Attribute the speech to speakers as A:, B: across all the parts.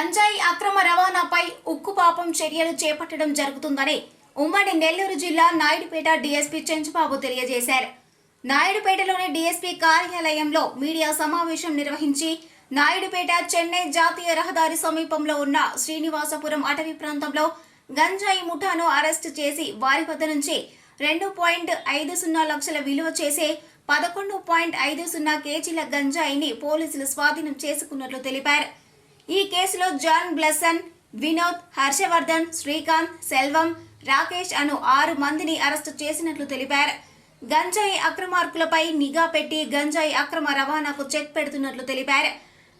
A: గంజాయి అక్రమ రవాణాపై ఉక్కుపాపం చర్యలు చేపట్టడం జరుగుతుందని ఉమ్మడి నెల్లూరు జిల్లా నాయుడుపేట డీఎస్పీ చెంచుబాబు తెలియజేశారు. నాయుడుపేటలోని డీఎస్పీ కార్యాలయంలో మీడియా సమావేశం నిర్వహించి నాయుడుపేట చెన్నై జాతీయ రహదారి సమీపంలో ఉన్న శ్రీనివాసపురం అటవీ ప్రాంతంలో గంజాయి ముఠాను అరెస్టు చేసి వారి వద్ద నుంచి రెండు పాయింట్ ఐదు సున్నా లక్షల విలువ చేసే పదకొండు పాయింట్ ఐదు సున్నా కేజీల గంజాయిని పోలీసులు స్వాధీనం చేసుకున్నట్లు తెలిపారు. ఈ కేసులో జాన్ బ్లెసన్ వినోద్ హర్షవర్ధన్ శ్రీకాంత్ సెల్వం రాకేష్ అను ఆరు మందిని అరెస్టు చేసినట్లు తెలిపారు. గంజాయి అక్రమార్కులపై నిఘా పెట్టి గంజాయి అక్రమ రవాణాకు చెక్ పెడుతున్నట్లు తెలిపారు.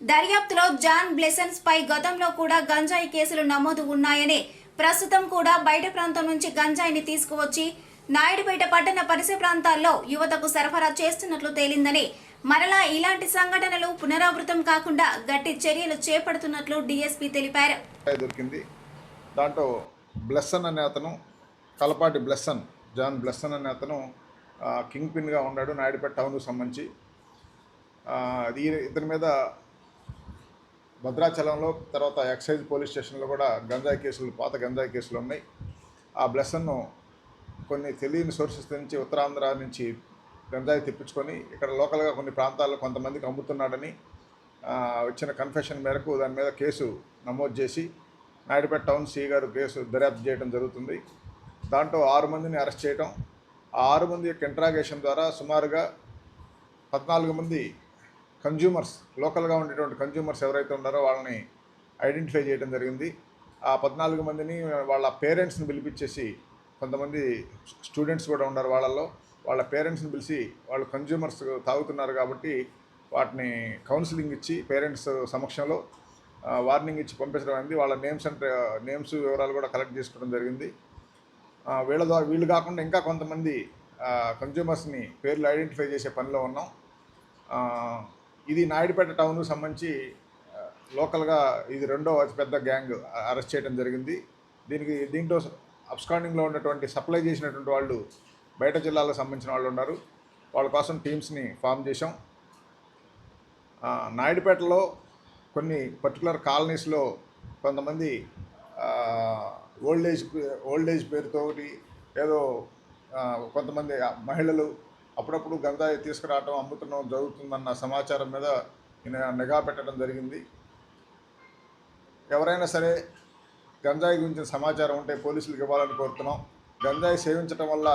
A: దర్యాప్తులో జాన్ బ్లెసన్స్ పై గతంలో కూడా గంజాయి కేసులు నమోదు ఉన్నాయని ప్రస్తుతం కూడా బయట ప్రాంతం నుంచి గంజాయిని తీసుకువచ్చి నాయుడుపేట పట్టణ పరిసర ప్రాంతాల్లో యువతకు సరఫరా చేస్తున్నట్లు తేలిందని మరలా ఇలాంటి సంఘటనలు పునరావృతం కాకుండా గట్టి చర్యలు చేపడుతున్నట్లు డీఎస్పీ తెలిపారు.
B: దొరికింది. దాంట్లో బ్లెస్సన్ అనే అతను కలపాటి బ్లెస్సన్ జాన్ బ్లెస్సన్ అనే అతను కింగ్ పిన్గా ఉన్నాడు నాయుడుపేట టౌన్కు సంబంధించి. అది ఇతని మీద భద్రాచలంలో తర్వాత ఎక్సైజ్ పోలీస్ స్టేషన్లో కూడా గంజాయి కేసులు పాత గంజాయి కేసులు ఉన్నాయి. ఆ బ్లెస్సన్ను కొన్ని తెలియని సోర్సెస్ నుంచి ఉత్తరాంధ్ర నుంచి గంజాయి తెప్పించుకొని ఇక్కడ లోకల్గా కొన్ని ప్రాంతాల్లో కొంతమందికి అమ్ముతున్నాడని వచ్చిన కన్ఫెషన్ మేరకు దాని మీద కేసు నమోదు చేసి నాయుడుపేట టౌన్ సి గారు కేసు దర్యాప్తు చేయడం జరుగుతుంది. దాంట్లో ఆరు మందిని అరెస్ట్ చేయడం ఆ ఆరు మంది యొక్క ఇంట్రాగేషన్ ద్వారా సుమారుగా పద్నాలుగు మంది కన్జ్యూమర్స్ లోకల్గా ఉండేటువంటి కన్జ్యూమర్స్ ఎవరైతే ఉన్నారో వాళ్ళని ఐడెంటిఫై చేయడం జరిగింది. ఆ పద్నాలుగు మందిని వాళ్ళ పేరెంట్స్ని పిలిపించేసి కొంతమంది స్టూడెంట్స్ కూడా ఉన్నారు వాళ్ళల్లో. వాళ్ళ పేరెంట్స్ని పిలిచి వాళ్ళు కన్జ్యూమర్స్ తాగుతున్నారు కాబట్టి వాటిని కౌన్సిలింగ్ ఇచ్చి పేరెంట్స్ సమక్షంలో వార్నింగ్ ఇచ్చి పంపించడం అయింది. వాళ్ళ నేమ్స్ అండ్ నేమ్స్ వివరాలు కూడా కలెక్ట్ చేసుకోవడం జరిగింది. వీళ్ళ ద్వారా వీళ్ళు కాకుండా ఇంకా కొంతమంది కన్జ్యూమర్స్ని పేర్లు ఐడెంటిఫై చేసే పనిలో ఉన్నాం. ఇది నాయుడుపేట టౌన్కు సంబంధించి లోకల్గా ఇది రెండో అతిపెద్ద గ్యాంగ్ అరెస్ట్ చేయడం జరిగింది. దీనికి దీంట్లో అబ్స్కాండింగ్లో ఉన్నటువంటి సప్లై చేసినటువంటి వాళ్ళు బయట జిల్లాలకు సంబంధించిన వాళ్ళు ఉన్నారు. వాళ్ళ కోసం టీమ్స్ని ఫామ్ చేశాం. నాయుడుపేటలో కొన్ని పర్టికులర్ కాలనీస్లో కొంతమంది ఓల్డ్ ఏజ్ ఓల్డ్ ఏజ్ పేరుతోటి ఏదో కొంతమంది మహిళలు అప్పుడప్పుడు గంజాయి తీసుకురావటం అమ్ముతడం జరుగుతుందన్న సమాచారం మీద నిఘా పెట్టడం జరిగింది. ఎవరైనా సరే గంజాయి గురించిన సమాచారం ఉంటే పోలీసులకు ఇవ్వాలని కోరుతున్నాం. గంజాయి సేవించడం వల్ల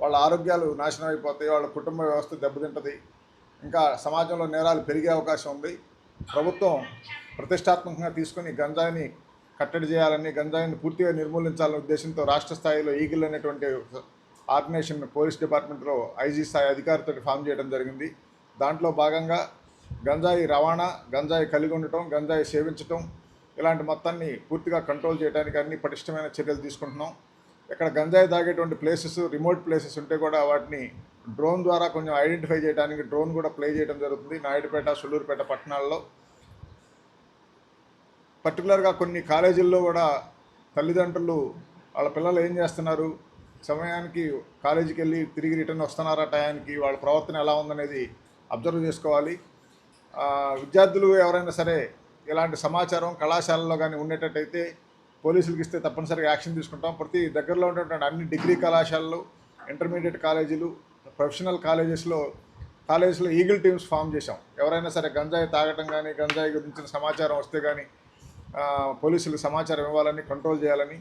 B: వాళ్ళ ఆరోగ్యాలు నాశనం అయిపోతాయి వాళ్ళ కుటుంబ వ్యవస్థ దెబ్బతింటది. ఇంకా సమాజంలో నేరాలు పెరిగే అవకాశం ఉంది. ప్రభుత్వం ప్రతిష్టాత్మకంగా తీసుకొని గంజాయిని కట్టడి చేయాలని గంజాయిని పూర్తిగా నిర్మూలించాలనే ఉద్దేశంతో రాష్ట్ర స్థాయిలో ఈగిల్ అనేటువంటి ఆర్గనైజేషన్ పోలీస్ డిపార్ట్మెంట్లో ఐజీ స్థాయి అధికారితో ఫామ్ చేయడం జరిగింది. దాంట్లో భాగంగా గంజాయి రవాణా గంజాయి కలిగి ఉండటం గంజాయి సేవించటం ఇలాంటి మొత్తాన్ని పూర్తిగా కంట్రోల్ చేయడానికి అన్ని పటిష్టమైన చర్యలు తీసుకుంటున్నాం. ఇక్కడ గంజాయి తాగేటువంటి ప్లేసెస్ రిమోట్ ప్లేసెస్ ఉంటే కూడా వాటిని డ్రోన్ ద్వారా కొంచెం ఐడెంటిఫై చేయడానికి డ్రోన్ కూడా ప్లే చేయడం జరుగుతుంది. నాయుడుపేట సుళ్ళూరుపేట పట్టణాల్లో. పర్టికులర్గా కొన్ని కాలేజీల్లో కూడా తల్లిదండ్రులు వాళ్ళ పిల్లలు ఏం చేస్తున్నారు? సమయానికి కాలేజీకి వెళ్ళి తిరిగి రిటర్న్ వస్తున్నారా టయానికి? వాళ్ళ ప్రవర్తన ఎలా ఉందనేది అబ్జర్వ్ చేసుకోవాలి. విద్యార్థులు ఎవరైనా సరే ఇలాంటి సమాచారం కళాశాలలో కానీ ఉండేటట్టయితే పోలీసులకు ఇస్తే తప్పనిసరిగా యాక్షన్ తీసుకుంటాం. ప్రతి దగ్గరలో ఉన్నటువంటి అన్ని డిగ్రీ కళాశాలలు ఇంటర్మీడియట్ కాలేజీలు ప్రొఫెషనల్ కాలేజెస్లో కాలేజెస్లో ఈగిల్ టీమ్స్ ఫామ్ చేశాం. ఎవరైనా సరే గంజాయి తాగటం కానీ గంజాయి గురించిన సమాచారం వస్తే కానీ పోలీసులు సమాచారం ఇవ్వాలని కంట్రోల్ చేయాలని.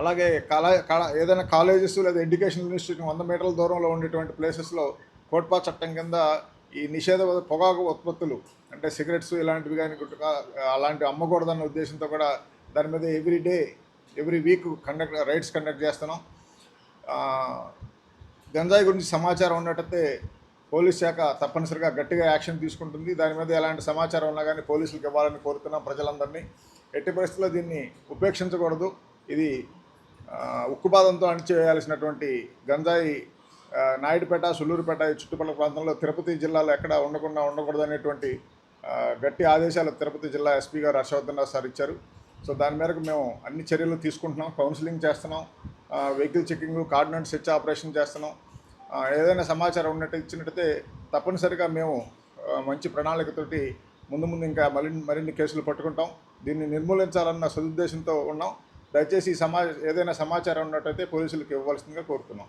B: అలాగే కళా కళ ఏదైనా కాలేజెస్ లేదా ఎడ్యుకేషన్ ఇన్స్టిట్యూట్ వంద మీటర్ల దూరంలో ఉండేటువంటి ప్లేసెస్లో కోట్పా చట్టం కింద ఈ నిషేధ పొగాకు ఉత్పత్తులు అంటే సిగరెట్స్ ఇలాంటివి కానీ అలాంటివి అమ్మకూడదన్న ఉద్దేశంతో కూడా దాని మీద every day every week conduct raids conduct చేస్తున్నాం. గంజాయి గురించి సమాచారం ఉన్నట్టయితే పోలీస్ శాఖ తప్పనిసరిగా గట్టిగా యాక్షన్ తీసుకుంటుంది. దాని మీద ఎలాంటి సమాచారం ఉన్నా కానీ పోలీసులకు ఇవ్వాలని కోరుతున్నాం ప్రజలందరినీ. ఎట్టి పరిస్థితుల్లో దీన్ని ఉపేక్షించకూడదు. ఇది ఉక్కుపాదంతో అణిచివేయాల్సినటువంటి గంజాయి నాయుడుపేట సులూరుపేట ఈ చుట్టుపక్కల ప్రాంతంలో తిరుపతి జిల్లాలో ఎక్కడ ఉండకుండా ఉండకూడదు అనేటువంటి గట్టి ఆదేశాలు తిరుపతి జిల్లా ఎస్పీ గారు హర్షవర్ధన్ రావు సార్ ఇచ్చారు. సో దాని మేరకు మేము అన్ని చర్యలు తీసుకుంటున్నాం. కౌన్సిలింగ్ చేస్తున్నాం. Vehicle checking coordinated search operation చేస్తున్నాం. ఏదైనా సమాచారం ఉన్నట్టు ఇచ్చినట్టయితే తప్పనిసరిగా మేము మంచి ప్రణాళికతోటి ముందు ముందు ఇంకా మరిన్ని మరిన్ని కేసులు పట్టుకుంటాం. దీన్ని నిర్మూలించాలన్న సదుద్దేశంతో ఉన్నాం. దయచేసి ఈ సమా ఏదైనా సమాచారం ఉన్నట్టయితే పోలీసులకు ఇవ్వాల్సిందిగా కోరుతున్నాం.